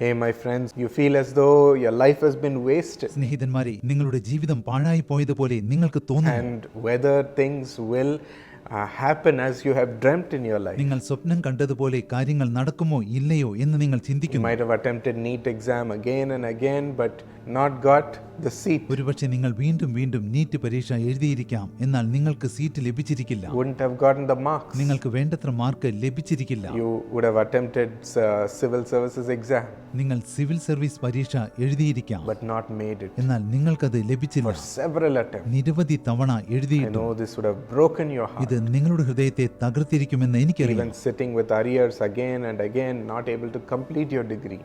Hey, my friends, you feel as though your life has been wasted സ്നേഹിതന്മാരെ നിങ്ങളുടെ ജീവിതം പാഴായി പോയതുപോലെ നിങ്ങൾക്ക് തോന്നുന്നു and whether things will uh, happen as you have dreamt in your life. നിങ്ങൾ സ്വപ്നം കണ്ടതുപോലെ കാര്യങ്ങൾ നടക്കുമോ ഇല്ലയോ എന്ന് നിങ്ങൾ You ചിന്തിക്കുന്നു might have attempted NEET exam again and again, but not got the seat. ഒരുപക്ഷെ നിങ്ങൾ വീണ്ടും വീണ്ടും നീറ്റ് പരീക്ഷ എഴുതിയിരിക്കാം. എന്നാൽ നിങ്ങൾക്ക് സീറ്റ് ലഭിച്ചിരിക്കില്ല. നിങ്ങൾക്ക് വേണ്ടത്ര മാർക്ക് ലഭിച്ചിരിക്കില്ല. നിങ്ങൾ സിവിൽ സർവീസ് പരീക്ഷ എഴുതിയിരിക്കാം. എന്നാൽ നിങ്ങൾക്ക് നിങ്ങൾക്കത് ലഭിച്ചില്ല. നിരവധി തവണ എഴുതി ഇത് നിങ്ങളുടെ ഹൃദയത്തെ തകർത്തിരിക്കുമെന്ന് എനിക്കറിയാം.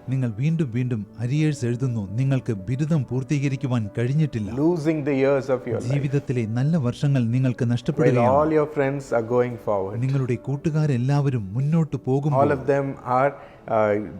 നിങ്ങൾ വീണ്ടും വീണ്ടും അരിയേഴ്സ് എഴുതുന്നു. നിങ്ങൾക്ക് ബിരുദം പൂർത്തീകരിക്കുവാൻ കഴിഞ്ഞിട്ടില്ല Losing the years of your life. ജീവിതത്തിലെ നല്ല വർഷങ്ങൾ നിങ്ങൾക്ക് നഷ്ടപ്പെടുകയാണ് all your friends are going forward. നിങ്ങളുടെ കൂട്ടുകാരെല്ലാവരും മുന്നോട്ട് പോകും All of them are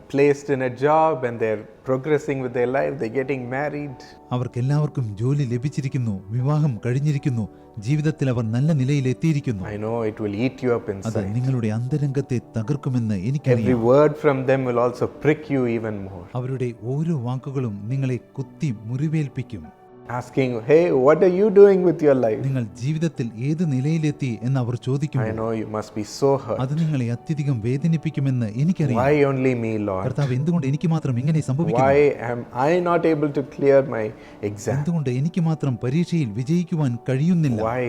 placed in a job and they're progressing with their life, they're getting married. അവർക്കെല്ലാവർക്കും ജോലി ലഭിച്ചിരിക്കുന്നു വിവാഹം കഴിഞ്ഞിരിക്കുന്നു ജീവിതത്തിൽ അവർ നല്ല നിലയിൽ എത്തിയിരിക്കുന്നു I know it will eat you up അത് inside. നിങ്ങളുടെ അന്തരംഗത്തെ തകർക്കുമെന്ന് Every എനിക്കറിയാം word from them will also prick you even more. അവരുടെ ഓരോ വാക്കുകളും നിങ്ങളെ കുത്തി മുറിവേൽപ്പിക്കും Asking, hey, what are you doing with your life? നിങ്ങൾ ജീവിതത്തിൽ ഏത് നിലയിലെത്തി എന്ന് അവർ ചോദിക്കും I know you must be so hurt. അത് നിങ്ങളെ അത്യധികം വേദനിപ്പിക്കുമെന്ന് എനിക്കറിയാം Why only me, Lord? കർത്താവ് എന്തുകൊണ്ട് എനിക്ക് മാത്രം ഇങ്ങനെ സംഭവിക്കുന്നു why am I not able to clear my exam? എന്തുകൊണ്ട് എനിക്ക് മാത്രം പരീക്ഷയിൽ വിജയിക്കുവാൻ കഴിയുന്നില്ല Why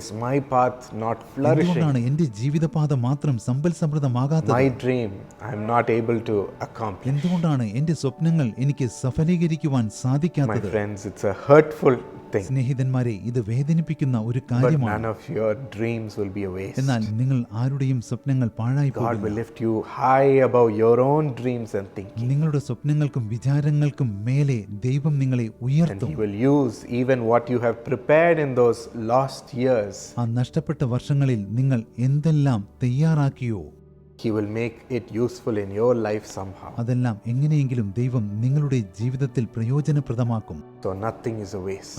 is my path not flourishing? എന്തുകൊണ്ടാണ് എന്റെ ജീവിതപാത മാത്രം സമ്പൽ സമൃദ്ധമാകാത്തത് My dream, am not able to accomplish എന്തുകൊണ്ടാണ് എന്റെ സ്വപ്നങ്ങൾ എനിക്ക് സഫലീകരിക്കുവാൻ സാധിക്കാത്തത് friends, it's a hurtful സ്നേഹിതന്മാരെ ഇത് വേദനിപ്പിക്കുന്ന ഒരു കാര്യമാണ്. എന്നാൽ നിങ്ങൾ ആരുടെയും സ്വപ്നങ്ങൾ പാഴായി നിങ്ങളുടെ സ്വപ്നങ്ങൾക്കും വിചാരങ്ങൾക്കും മേലെ ദൈവം നിങ്ങളെ ഉയർത്തും. ആ നഷ്ടപ്പെട്ട വർഷങ്ങളിൽ നിങ്ങൾ എന്തെല്ലാം തയ്യാറാക്കിയോ? He will make it useful in your life somehow. അതെല്ലാം എങ്ങനെയെങ്കിലും ദൈവം നിങ്ങളുടെ ജീവിതത്തിൽ പ്രയോജനപ്രദമാക്കും.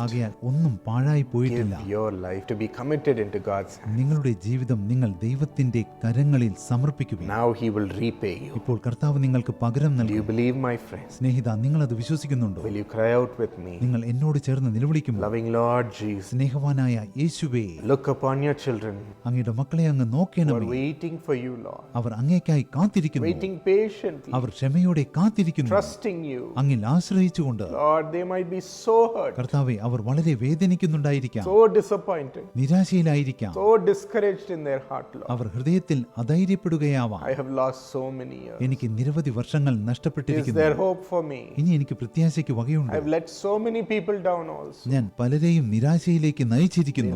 ആകയാൽ ഒന്നും പാഴായി പോയിട്ടില്ല Give your life to be committed into God's hand. നിങ്ങളുടെ ജീവിതം നിങ്ങൾ ദൈവത്തിന്റെ കരങ്ങളിൽ സമർപ്പിക്കുക Now He will repay you. ഇപ്പോൾ കർത്താവ് നിങ്ങൾക്ക് പകരം നൽകി you believe, my friends? സ്നേഹിത നിങ്ങൾ അത് വിശ്വസിക്കുന്നുണ്ടോ Will you cry out with me? നിങ്ങൾ എന്നോട് ചേർന്ന് നിലവിളിക്കുമോ Loving Lord Jesus, സ്നേഹവാനായ യേശുവേ look upon your children അങ്ങയുടെ മക്കളെ അങ്ങ് നോക്കണമേ waiting for you, Lord. അവർ അങ്ങേക്കായി കാത്തിരിക്കുന്നു അവർ ക്ഷമയോടെ കാത്തിരിക്കുന്നു. അങ്ങിൽ ആശ്രയിച്ചുകൊണ്ട് കർത്താവെ അവർ വളരെ വേദനിക്കുന്നുണ്ടായിരിക്കാം നിരാശയിലായിരിക്കാം. അവർ ഹൃദയത്തിൽ അധൈര്യപ്പെടുകയാവാം. എനിക്ക് നിരവധി വർഷങ്ങൾ നഷ്ടപ്പെട്ടിരിക്കുന്നു? ഇനി എനിക്ക് പ്രത്യാശയ്ക്ക് വകയുണ്ട്. ഞാൻ പലരെയും നിരാശയിലേക്ക് നയിച്ചിരിക്കുന്നു.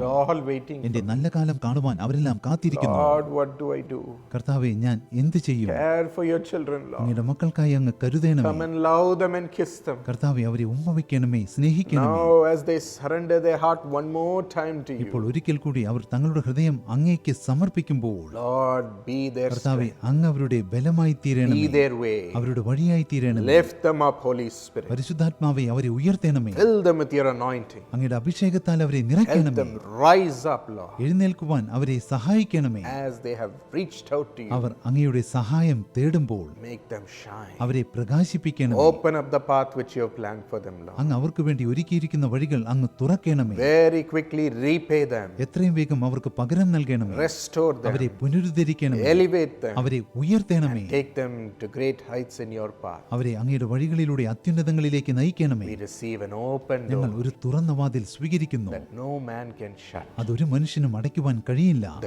എന്റെ നല്ല കാലം കാണുവാൻ അവരെല്ലാം കാത്തിരിക്കുന്നു? കർത്താവെ ഞാൻ എന്ത് ചെയ്യും? നിങ്ങളുടെ മക്കൾക്കായി അങ്ങ് കരുതേണമേ. കർത്താവ് അവരെ ഉമ്മവയ്ക്കണമേ സ്നേഹിക്കണമേ. ഇപ്പോൾ ഒരിക്കൽ കൂടി അവർ തങ്ങളുടെ ഹൃദയം അങ്ങേക്ക് സമർപ്പിക്കുമ്പോൾ കർത്താവ് അങ്ങ് അവരുടെ ബലമായി തീരണമേ. അവരുടെ വഴിയായി തീരണമേ. പരിശുദ്ധാത്മാവെ അവരെ ഉയർത്തണമേ. അങ്ങയുടെ അഭിഷേകത്താൽ അവരെ നിറയ്ക്കണമേ. എഴുന്നേൽക്കുവാൻ അവരെ സഹായിക്കണമേ. അവർ അങ്ങയുടെ സഹായം തേടുമ്പോൾ അവരെ പ്രകാശിപ്പിക്കണം അങ്ങ് അവർക്ക് വേണ്ടി ഒരുക്കിയിരിക്കുന്ന വഴികൾ അങ്ങ് തുറക്കണമേ. എത്രയും വേഗം അവർക്ക് പകരം നൽകണം അവരെ പുനരുദ്ധരിക്കണം അവരെ ഉയർത്തണമേ. അവരെ അങ്ങയുടെ വഴികളിലൂടെ അത്യുന്നതങ്ങളിലേക്ക് നയിക്കണമേ. ഞങ്ങൾ ഒരു തുറന്ന വാതിൽ സ്വീകരിക്കുന്നു. അതൊരു മനുഷ്യനും അടയ്ക്കുവാൻ കഴിയില്ല.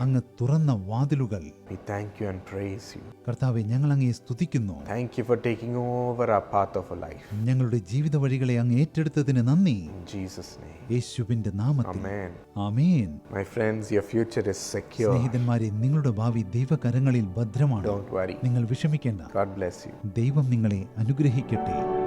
അങ്ങ് തുറന്ന വാതിലുകൾ. കർത്താവെ ഞങ്ങൾ അങ്ങയെ സ്തുതിക്കുന്നു. ഓവർ ഓഫ് ലൈഫ് ഞങ്ങളുടെ ജീവിത വഴികളെ അങ്ങ് ഏറ്റെടുത്തതിന് നന്ദി. ജീസസ് യേശുവിന്റെ my friends your future is secure സ്നേഹിതന്മാരെ നിങ്ങളുടെ ഭാവി ദൈവകരങ്ങളിൽ ഭദ്രമാണ്. നിങ്ങൾ വിഷമിക്കേണ്ട. ഗോഡ് ബ്ലെസ് യു ദൈവം നിങ്ങളെ അനുഗ്രഹിക്കട്ടെ.